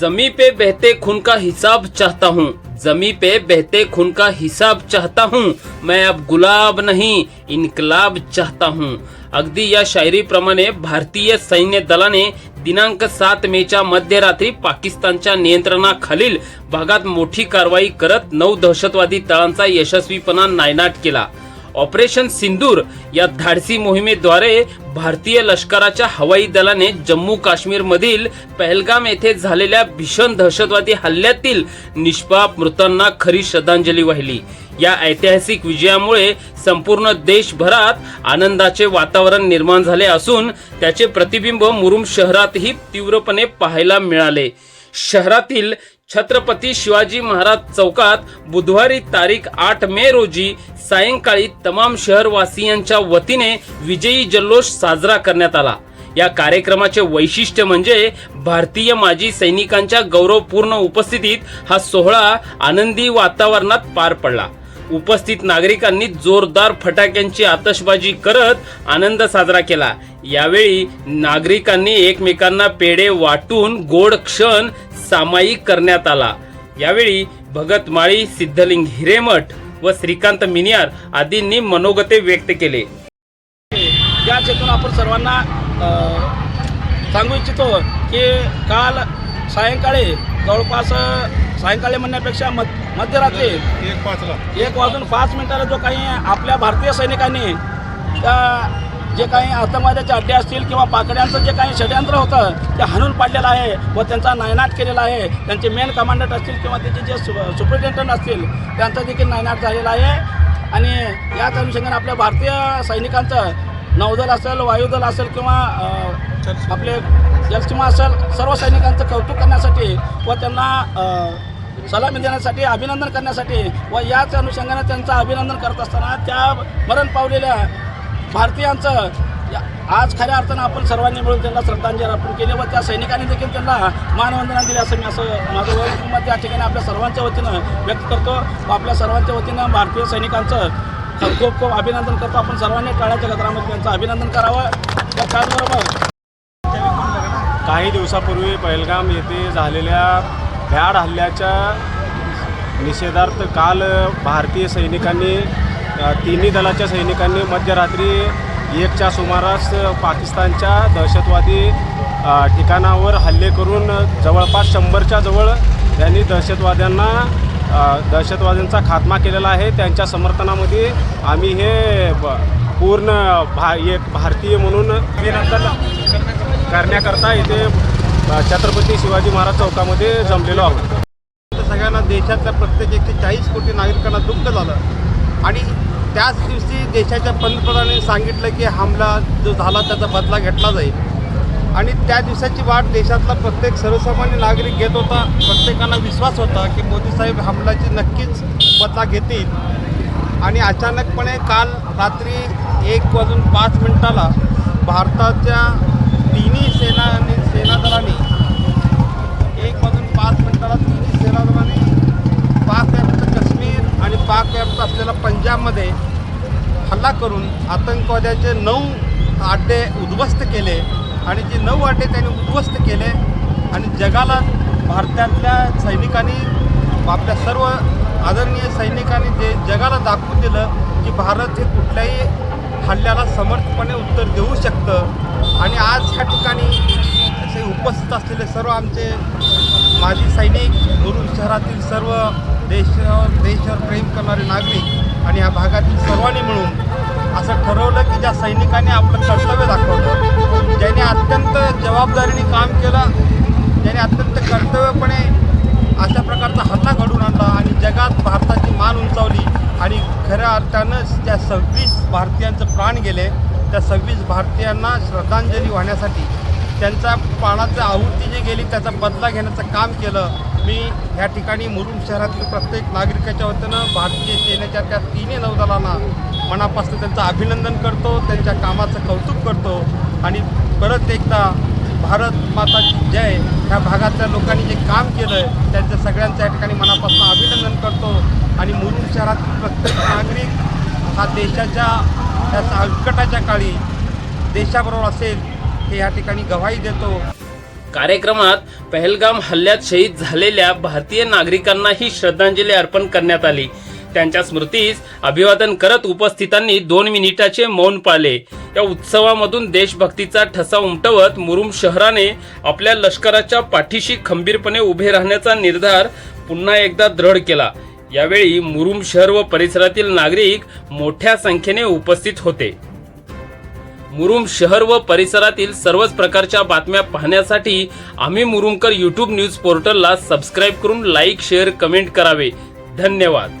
जमी पे बहते खून का हिसाब चाहता हूँ। जमी पे बहते खून का हिसाब चाहता हूँ। मैं अब गुलाब नहीं इन्कलाब चाहता हूँ। अगदी या शायरीप्रमाणे भारतीय सैन्य दलाने दिनांक सात मेच्या मध्यरात्री पाकिस्तानच्या नियंत्रणाखालील भागात मोठी कारवाई करत नऊ दहशतवादी तळांचा यशस्वीपणा नायनाट केला. ऑपरेशन सिंदूर या धाडसी मोहिमेद्वारे भारतीय लष्कराच्या हवाई दलाने जम्मू काश्मीर मधील पहलगाम येथे झालेल्या भीषण दहशतवादी हल्ल्यातील निष्पाप मृतांना खरी श्रद्धांजली वाहिली. या ऐतिहासिक विजयामुळे संपूर्ण देशभरात आनंदाचे वातावरण निर्माण झाले असून त्याचे प्रतिबिंब मुरुम शहरातही तीव्रपणे पाहायला मिळाले. शहरातील छत्रपती शिवाजी महाराज चौकात बुधवारी तारीख आठ मे रोजी सायंकाळी तमाम शहरवासियांच्या वतीने विजयी जल्लोष साजरा करण्यात आला. या कार्यक्रमाचे वैशिष्ट्य म्हणजे भारतीय माजी सैनिकांच्या गौरवपूर्ण उपस्थितीत हा सोहळा आनंदी वातावरणात पार पडला. उपस्थित नागरिकांनी जोरदार फटाक्यांची आतषबाजी करत आनंद साजरा केला. यावेळी नागरिकांनी एकमेकांना पेढे वाटून गोड क्षण सामायिक करण्यात आला. यावेळी भगत माळी सिद्धलिंग हिरेमठ व श्रीकांत मिनियार आदींनी मनोगते व्यक्त केले. या हेतून आपण सर्वांना सांगू इच्छितो की काल सायंकाळी जवळपास सायंकाळी म्हणण्यापेक्षा मध मध्यरात्री एक वाजून पाच मिनिटाला जो काही आपल्या भारतीय सैनिकांनी त्या जे काही आतंकवाद्याचे अड्डे असतील किंवा पाकड्यांचं जे काही षडयंत्र होतं ते हाणून पाडलेलं आहे व त्यांचा नायनाट केलेला आहे. त्यांचे मेन कमांडंट असतील किंवा त्यांचे जे सु सुपरिटेंडंट असतील त्यांचा देखील नायनाट झालेला आहे. आणि याच अनुषंगाने आपल्या भारतीय सैनिकांचं नौदल असेल वायुदल असेल किंवा आपले जलसीमा असेल सर्व सैनिकांचं कौतुक करण्यासाठी व त्यांना सलामी देण्यासाठी अभिनंदन करण्यासाठी व याच अनुषंगाने त्यांचं अभिनंदन करत असताना त्या मरण पावलेल्या भारतीयांचं या- आज खऱ्या अर्थानं आपण सर्वांनी मिळून त्यांना श्रद्धांजली अर्पण केली व त्या सैनिकांनी देखील त्यांना मानवंदना दिली असं मी असं माझं वैयक्तिक मत त्या ठिकाणी आपल्या सर्वांच्या वतीनं व्यक्त करतो व आपल्या सर्वांच्या वतीनं भारतीय सैनिकांचं खूप खूप अभिनंदन करतो. आपण सर्वांनी टाळ्याच्या गजरामध्ये त्यांचं अभिनंदन करावं. त्या त्याचबरोबर काही दिवसापूर्वी पहलगाम येथे झालेल्या भ्याड हल्ल्याच्या निषेधार्थ काल भारतीय सैनिकांनी तिन्ही दलाच्या सैनिकांनी मध्यरात्री एकच्या सुमारास पाकिस्तानच्या दहशतवादी ठिकाणावर हल्ले करून जवळपास शंभरच्या जवळ त्यांनी दहशतवाद्यांना दहशतवाद्यांचा खात्मा केलेला आहे. त्यांच्या समर्थनामध्ये आम्ही हे ब- पूर्ण भा एक भारतीय म्हणून अभिनंदन करण्याकरता इथे छत्रपती शिवाजी महाराज चौकामध्ये जमलेलो आहोत. तर सगळ्यांना देशातल्या प्रत्येक एकशे चाळीस कोटी नागरिकांना दुःख झालं. आणि त्याच दिवशी देशाच्या पंतप्रधानांनी सांगितलं की हमला जो झाला त्याचा बदला घेतला जाईल. आणि त्या दिवसाची वाट देशातला प्रत्येक सर्वसामान्य नागरिक घेत होता. प्रत्येकाला विश्वास होता की मोदी साहेब हमलाची नक्कीच बदला घेतील. आणि अचानकपणे काल रात्री एक वाजून पाच मिनिटाला भारताच्या तिन्ही सेना आणि सेनादलांनी एक वाजून पाच मिनिटाला तिन्ही सेनादलांनी पाक व्याप्त काश्मीर आणि पाक व्याप्त असलेल्या पंजाबमध्ये हल्ला करून आतंकवाद्याचे नऊ अड्डे उद्ध्वस्त केले आणि जे नऊ अड्डे त्यांनी उद्ध्वस्त केले आणि जगाला भारतातल्या सैनिकांनी आपल्या सर्व आदरणीय सैनिकांनी जे जगाला दाखवून दिलं की भारत हे कुठल्याही हल्ल्याला समर्थपणे उत्तर देऊ शकतं. आणि आज ह्या ठिकाणी असे उपस्थित असलेले सर्व आमचे माजी सैनिक मुरुड शहरातील सर्व देश देशावर प्रेम करणारे नागरिक आणि या भागातील सर्वांनी मिळून असं ठरवलं की ज्या सैनिकांनी आपलं कर्तव्य दाखवलं ज्याने अत्यंत जबाबदारीने काम केलं ज्याने अत्यंत कर्तव्यपणे अशा प्रकारचा हल्ला घडून आणला आणि जगात भारताची मान उंचावली आणि खऱ्या अर्थानं त्या सव्वीस भारतीयांचं प्राण गेले त्या सव्वीस भारतीयांना श्रद्धांजली वाहण्यासाठी त्यांचा प्राणाचं आहुती जी गेली त्याचा बदला घेण्याचं काम केलं. मी ह्या ठिकाणी मुरुम शहरातील प्रत्येक नागरिकाच्या वतीनं भारतीय सेनेच्या त्या तिन्ही नौदलांना मनापासून त्यांचं अभिनंदन करतो त्यांच्या कामाचं कौतुक करतो. आणि परत एकदा भारत माताची जय ह्या भागातल्या लोकांनी जे काम केलं आहे त्यांच्या सगळ्यांचं या ठिकाणी मनापासून अभिनंदन करतो. आणि मुरुम शहरातील प्रत्येक नागरिक हा देशाच्या त्या संकटाच्या काळी देशाबरोबर असेल हे या ठिकाणी गवाही देतो. कार्यक्रमात पहलगाम हल्ल्यात शहीद झालेल्या भारतीय नागरिकांनाही श्रद्धांजली अर्पण करण्यात आली. त्यांच्या स्मृतीस अभिवादन करत उपस्थितांनी दोन मिनिटाचे मौन पाळले. या उत्सवामधून देशभक्तीचा ठसा उमटवत मुरुम शहराने आपल्या लष्कराच्या पाठीशी खंबीरपणे उभे राहण्याचा निर्धार पुन्हा एकदा दृढ केला. यावेळी मुरुम शहर व परिसरातील नागरिक मोठ्या संख्येने उपस्थित होते. मुरुम शहर व परिसरातील सर्वच प्रकारच्या बातम्या पाहण्यासाठी आम्ही मुरुमकर यूट्यूब न्यूज पोर्टलला सबस्क्राईब करून लाईक शेअर कमेंट करावे. धन्यवाद.